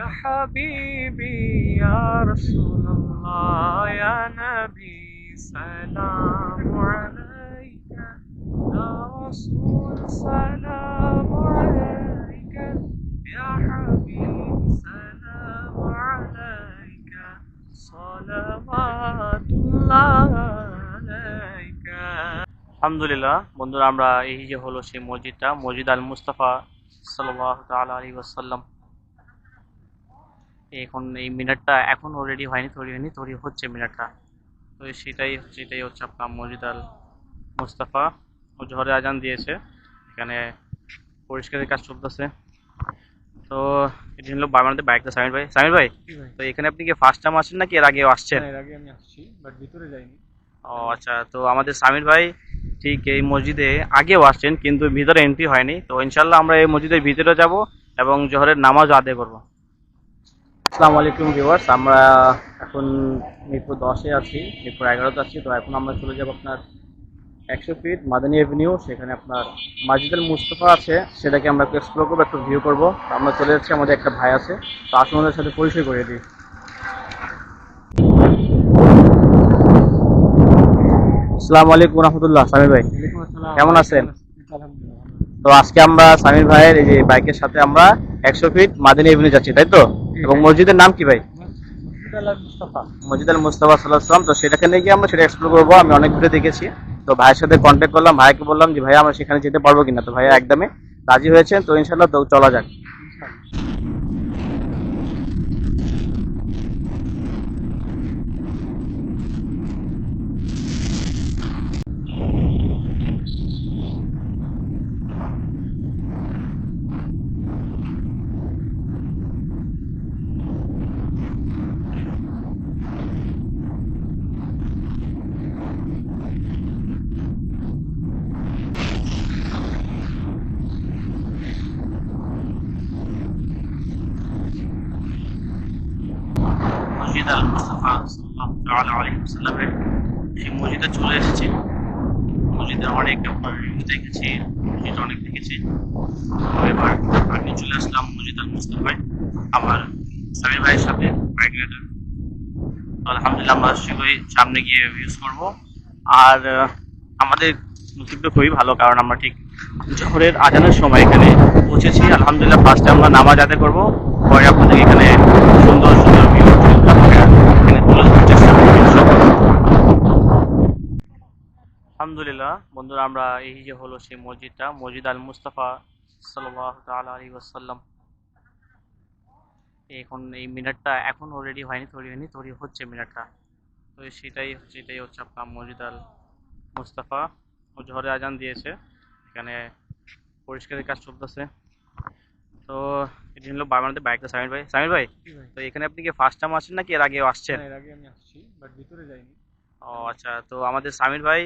يا حبيبي يا رسول الله يا نبي سلام عليك يا رسول سلام عليك يا حبيبي سلام عليك صلوات الله عليك আলহামদুলিল্লাহ বন্ধুরা আমরা এই যে হলো সেই মসজিদটা মসজিদ আল মুস্তাফা সাল্লাহ তালা আলী ওয়াসাল্লাম এখন এই মিনারটা এখন অলরেডি হয়নি তৈরি হয়নি তৈরি হচ্ছে মিনারটা। তো সেটাই হচ্ছে এটাই হচ্ছে আপনার মসজিদ আল মুস্তাফা। ও ঝড়ে আজান দিয়েছে এখানে পরিষ্কারের কাজ চলতেছে। তো এটি হলো বাবানাতে বাইকটা সামির ভাই। সামির ভাই তো এখানে আপনি কি ফার্স্ট টাইম আসছেন নাকি এর আগেও আসছেন? এর আগে আমি আসছি বাট ভিতরে যাইনি। ও আচ্ছা তো আমাদের সামির ভাই ঠিক এই মসজিদে আগেও আসছেন কিন্তু ভিতরে এন্ট্রি হয়নি। তো ইনশাল্লাহ আমরা এই মসজিদের ভিতরে যাব এবং জোহরের নামাজ আদায় করব। আসসালামু আলাইকুম ভিউয়ার্স আমরা এখন মিরপুর দশে আছি মিরপুর এগারোতে আছি তো এখন আমরা চলে যাব আপনার একশো ফিট মাদানী এভিনিউ সেখানে আপনার মাসজিদুল মুস্তফা আছে সেটাকে আমরা একটু এক্সপ্লোর করব একটু ভিউ করব। আমরা চলে যাচ্ছি আমাদের একটা ভাই আছে তো আসুন ওদের সাথে পরিচয় করিয়ে দিই। আসসালামু আলাইকুম রহমতুল্লাহ সামির ভাই। কেমন আছেন? তো আজকে আমরা সামির ভাইয়ের এই যে বাইকের সাথে আমরা একশো ফিট মাদানী এভিনিউ যাচ্ছি তাই তো? এবং মসজিদের নাম কি ভাই? মসজিদ আল মুস্তফা সাল্লাম তো সেটাকে নিয়ে গিয়ে আমরা সেটা এক্সপ্লোর করব। আমি অনেক ঘুরে দেখেছি। তো ভাইয়ের সাথে কন্ট্যাক্ট করলাম। ভাইকে বললাম যে, ভাইয়া, আমরা সেখানে যেতে পারব কিনা? তো ভাইয়া একদমই রাজি হয়েছেন। তো ইনশাল্লাহ তো চলা যাক মসজিদ আল মুস্তাফা আলাইহি মসজিদে চলে এসেছি। মসজিদের অনেক দেখেছি, মসজিদ অনেক দেখেছি। এবার আমি চলে আসলাম মসজিদ আল মুস্তাফায়, আমার স্বামী ভাইয়ের সাথে বাইক আলহামদুলিল্লাহ আমরা শীঘ্রই সামনে গিয়ে ভিউজ করব। আর আমাদের নসিবটা খুবই ভালো, কারণ আমরা ঠিক জহরের আজানের সময় এখানে পৌঁছেছি। আলহামদুলিল্লাহ ফার্স্টে আমরা নামাজ আদায় করব। পরে আপনাদের এখানে সুন্দর সুন্দর ভিউ এখানে তুলে ধরার চেষ্টা করব ইনশাআল্লাহ। আলহামদুলিল্লাহ। বন্ধুরা আমরা এই যে হলো সেই মসজিদটা মসজিদ আল মুস্তাফা সাল্লাহ তালা আলী ওয়াসাল্লাম। এখন এই মিনারটা এখন অলরেডি হয়নি তৈরি হয়নি তৈরি হচ্ছে মিনারটা। তো সেটাই হচ্ছে এটাই হচ্ছে আপনার মসজিদ আল মুস্তাফা ও ঝড়ে আজান দিয়েছে এখানে পরিষ্কারের কাজ চলতেছে। তো এটি হলো বাবানাতে বাইকটা সামির ভাই। সামির ভাই তো এখানে আপনি কি ফার্স্ট টাইম আসছেন নাকি এর আগেও আসছেন? এর আগে আমি আসছি বাট ভিতরে যাইনি। ও আচ্ছা তো আমাদের সামির ভাই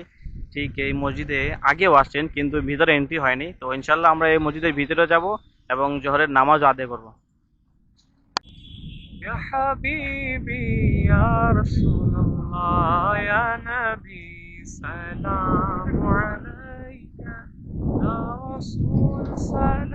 ঠিক এই মসজিদে আগেও আসছেন কিন্তু ভিতরে এন্ট্রি হয়নি তো ইনশাল্লাহ আমরা এই মসজিদের ভিতরে যাব এবং জোহরের নামাজ আদায় করব يا حبيبي يا رسول الله يا نبي سلام عليك يا رسول سلام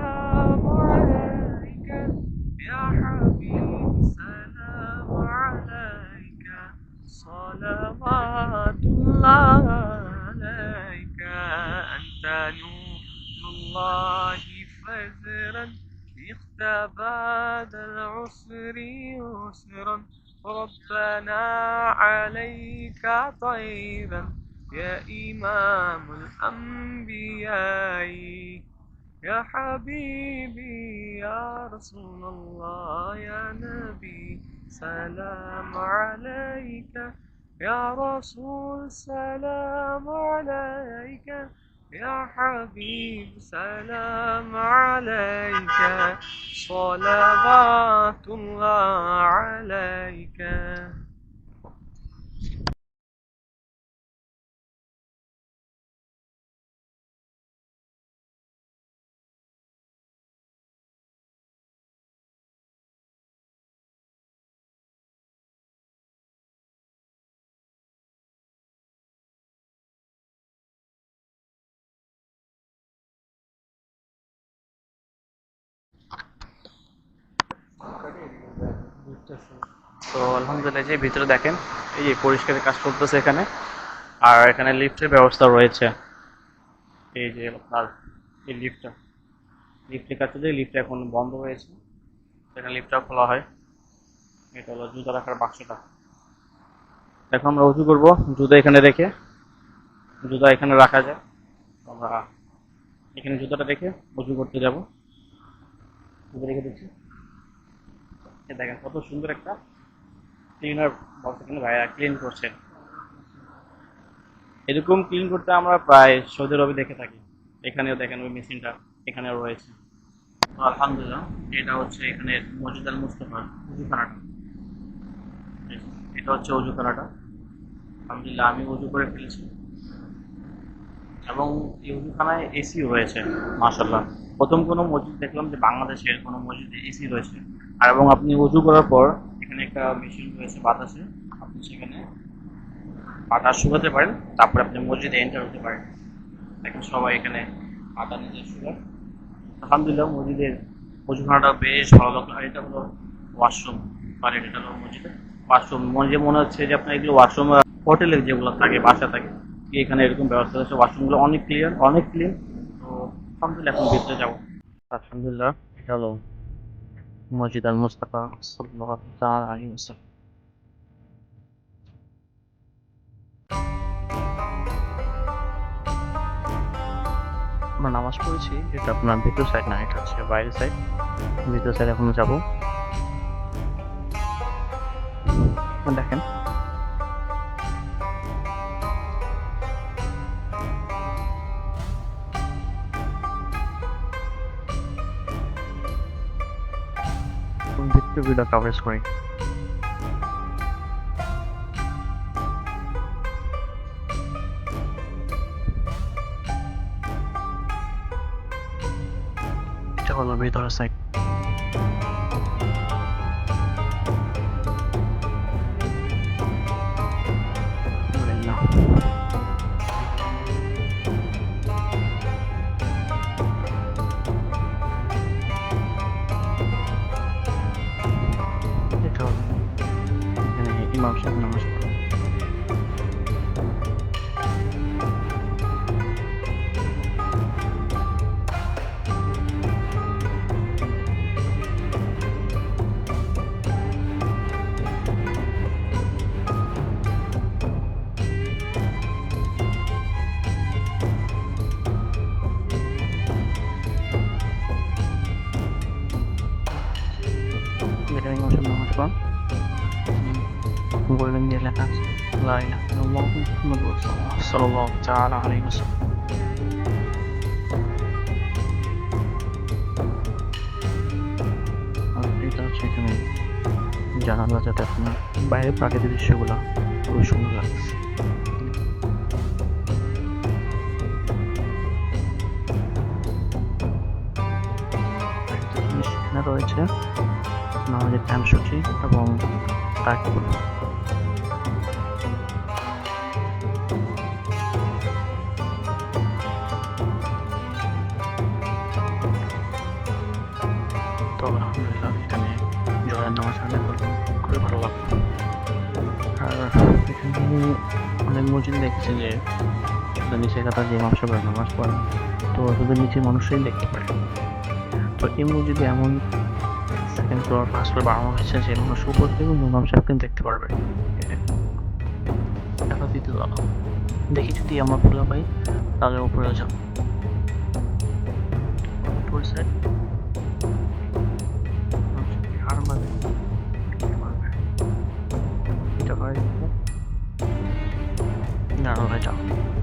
اختباد العسر يسرا. ربنا عليك طيرا يا إمام الأنبياء. يا حبيبي يا رسول الله يا نبي. سلام عليك. يا رسول سلام عليك. يا حبيب سلام عليك. صلوات الله عليك. তো আলহামদুলিল্লাহ যে ভিতরে দেখেন, এই যে পরিষ্কারের কাজ করতেছে এখানে। আর এখানে লিফটের ব্যবস্থা রয়েছে। এই যে আপনার, এই লিফটটা লিফটের কাছে যে লিফট এখন বন্ধ হয়েছে এখানে লিফটটা খোলা হয়। এটা হলো জুতা রাখার বাক্সটা। এখন আমরা উঁচু করব, জুতা এখানে রেখে। জুতা এখানে রাখা যায় আমরা এখানে জুতাটা রেখে উঁচু করতে যাব। রেখে দিচ্ছি। দেখেন কত সুন্দর একটা ক্লিনার বক্স এখানে ভাইয়া ক্লিন করছেন এরকম ক্লিন করতে আমরা প্রায় সৌদি আরবে দেখে থাকি। এখানেও দেখেন ওই মেশিনটা এখানেও রয়েছে। তো আলহামদুলিল্লাহ, এটা হচ্ছে এখানে মসজিদ আল মুস্তফা উজুখানাটা। এটা হচ্ছে অজুখানাটা আলহামদুলিল্লাহ, আমি উজু করে ফেলেছি। এবং এই উজুখানায় এসি রয়েছে মাশাল্লাহ প্রথম কোনো মসজিদ দেখলাম যে বাংলাদেশের কোনো মসজিদে এসি রয়েছে। আর এবং আপনি উজু করার পর এখানে একটা মেশিন রয়েছে বাতাসে আপনি সেখানে বাতাস শুকাতে পারেন, তারপরে আপনি মসজিদে এন্টার হতে পারেন। এখন সবাই এখানে পাতা নিজে শুকান আলহামদুলিল্লাহ মসজিদের উজুখানাটা বেশ ভালো। লাগল আর এটা হলো ওয়াশরুম টয়লেট এটা হলো মসজিদের ওয়াশরুম মসজিদে মনে হচ্ছে যে আপনার এগুলো ওয়াশরুম হোটেলে যেগুলো থাকে, বাসা থাকে এখানে এরকম ব্যবস্থা আছে ওয়াশরুমগুলো অনেক ক্লিয়ার অনেক ক্লিন তো আলহামদুলিল্লাহ, এখন ভিতরে যাব। আলহামদুলিল্লাহ, এটা হলো মসজিদ المصطفى صلى الله تعالى عليه وسلم. আমরা নামাজ পড়েছি, এটা আপনার ভিতর সাইড না, এটা হচ্ছে বাইরের সাইড ভিতর সাইড এখন যাব। দেখেন to be the cover screen. Follow me to the side. আছে লা ইলাহা ইল্লাল্লাহ মুহাম্মাদুর রাসূলুল্লাহ সাল্লাল্লাহু তাআলা আলাইহি ওয়াসাল্লাম আর এটা হচ্ছে জানালা যাতে আপনার বাইরের প্রাকৃতিক দৃশ্যগুলো খুবই সুন্দর লাগছে। রয়েছে আমাদের টাইম সূচি এবং তারপর আলহামদুলিল্লাহ ভালো লাগল আর এখানে অনেক মসজিদ দেখেছি যে নিচে কথা যে সাহেবের নামাজ পড়ে তো শুধু নিচে মানুষই দেখতে পারে তো এই মসজিদে এমন সেকেন্ড ফার্স্ট ফ্লোর বানানো হয়েছে যে মানুষ উপর থেকে ইমাম সাহেবকে দেখতে পারবে দ্বিতীয় তলা দেখি যদি আমরা খোলা পাই তাহলে উপরে যাব না না এটা এখন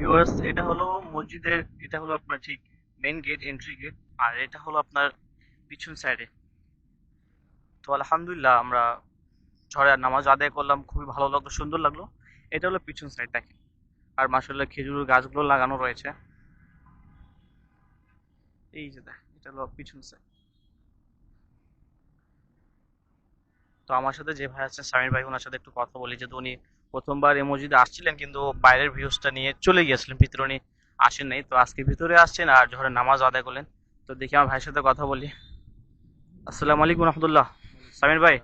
ভিউয়ার্স এটা হলো মসজিদের, এটা হলো আপনার ঠিক মেইন গেট এন্ট্রি গেট আর এটা হলো আপনার পিছন সাইডে তো আলহামদুলিল্লাহ আমরা ঝড়ে নামাজ আদায় করলাম, খুবই ভালো লাগল, সুন্দর লাগল। এটা হলো পিছন সাইড দেখেন। আর মাসাল্লাহ খেজুরের গাছগুলো লাগানো রয়েছে। এই যে দেখ, এটা হলো পিছন সাইড তো আমার সাথে যে ভাই আছেন সামির ভাই, ওনার সাথে একটু কথা বলি, যেহেতু উনি প্রথমবার এই মসজিদে আসছিলেন, কিন্তু বাইরের ভিউজটা নিয়ে চলে গিয়েছিলেন। উনি আসেন নাই, তো আজকে ভিতরে আসছেন আর ঝড়ে নামাজ আদায় করলেন। তো দেখি আমার ভাইয়ের সাথে কথা বলি। আসসালামু আলাইকুম রহমতুল্লাহ। সামির ভাই,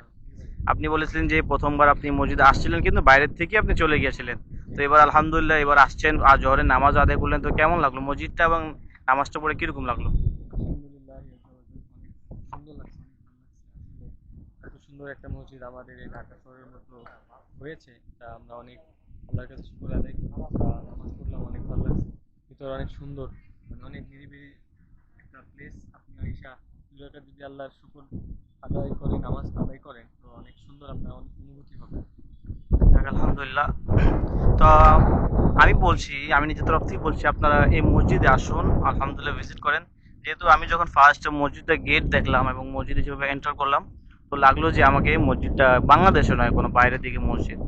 আপনি বলেছিলেন যে প্রথমবার আপনি মসজিদে আসছিলেন, কিন্তু বাইরের থেকে আপনি চলে গিয়েছিলেন। তো এবার আলহামদুলিল্লাহ এবার আসছেন আর জহরে নামাজ আদায় করলেন। তো কেমন লাগল মসজিদটা এবং নামাজটা পড়ে কীরকম লাগল আলহামদুলিল্লাহ অনেক সুন্দর লাগছে অনেক ভালো লাগছে আসলে এত সুন্দর একটা মসজিদ আমাদের এই ঢাকা শহরের মতো হয়েছে। তা আমরা অনেক আল্লাহর কাছে শুকর আদায় নামাজ পড়লাম অনেক ভালো লাগছে। ভিতরে অনেক সুন্দর মানে অনেক নিরিবিলি একটা প্লেস আপনি আইসা দুজায়গা যদি আল্লাহর শুকর আদায় করে নামাজ আদায় করেন, তো অনেক সুন্দর আপনার অনেক অনুভূতি হবে। আলহামদুলিল্লাহ। তো আমি বলছি, আমি নিজের তরফ থেকে বলছি, আপনারা এই মসজিদে আসুন, আলহামদুলিল্লাহ ভিজিট করেন। যেহেতু আমি যখন ফার্স্ট মসজিদের গেট দেখলাম এবং মসজিদে যেভাবে এন্টার করলাম তো লাগল যে আমাকে মসজিদটা বাংলাদেশে নয়, কোনো বাইরের দিকে মসজিদ।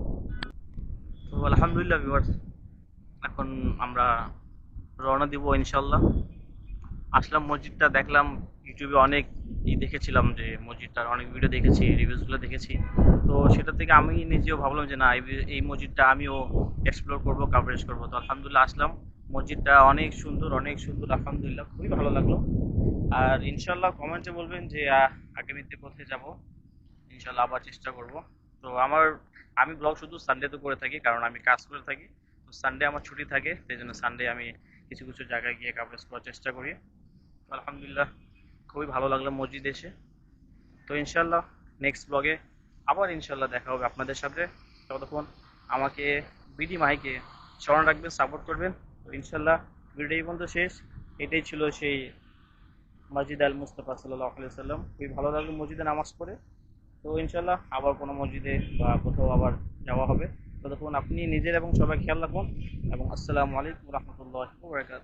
তো আলহামদুলিল্লাহ ভিউয়ার্স এখন আমরা রওনা দিব ইনশাল্লাহ আসলাম মসজিদটা, দেখলাম ইউটিউবে অনেক ই দেখেছিলাম যে মসজিদটার অনেক ভিডিও দেখেছি রিভিউসগুলো দেখেছি। তো সেটা থেকে আমি নিজেও ভাবলাম যে না, এই মসজিদটা আমিও এক্সপ্লোর করব কাভারেজ করব। তো আলহামদুলিল্লাহ আসলাম। মসজিদটা অনেক সুন্দর অনেক সুন্দর, আলহামদুলিল্লাহ। খুবই ভালো লাগল। আর ইনশাল্লাহ কমেন্টে বলবেন যে আগামীতে কোথায় যাব। ইনশাল্লাহ আবার চেষ্টা করব। তো আমার, আমি ব্লগ শুধু সানডে তো করে থাকি, কারণ আমি কাজ করে থাকি। তো সানডে আমার ছুটি থাকে, সেই জন্য সানডে আমি কিছু কিছু জায়গায় গিয়ে কাভারেজ করার চেষ্টা করি। আলহামদুলিল্লাহ, খুবই ভালো লাগল মসজিদ এসে। তো ইনশাল্লাহ নেক্সট ব্লগে আবার ইনশাল্লাহ দেখা হবে আপনাদের সাথে। ততক্ষণ আমাকে বিডি মাইকে স্মরণ রাখবেন সাপোর্ট করবেন। তো ইনশাল্লাহ ভিডিও পর্যন্ত শেষ। এটাই ছিল সেই মসজিদ আল মুস্তফা সাল্লাহ সাল্লাম খুবই ভালো লাগল মসজিদে নামাজ পড়ে। তো ইনশাল্লাহ আবার কোনো মসজিদে বা কোথাও আবার যাওয়া হবে। ততক্ষণ আপনি নিজের এবং সবাই খেয়াল রাখুন। এবং আসসালামু আলাইকুম রহমতুল্লাহ বরকাত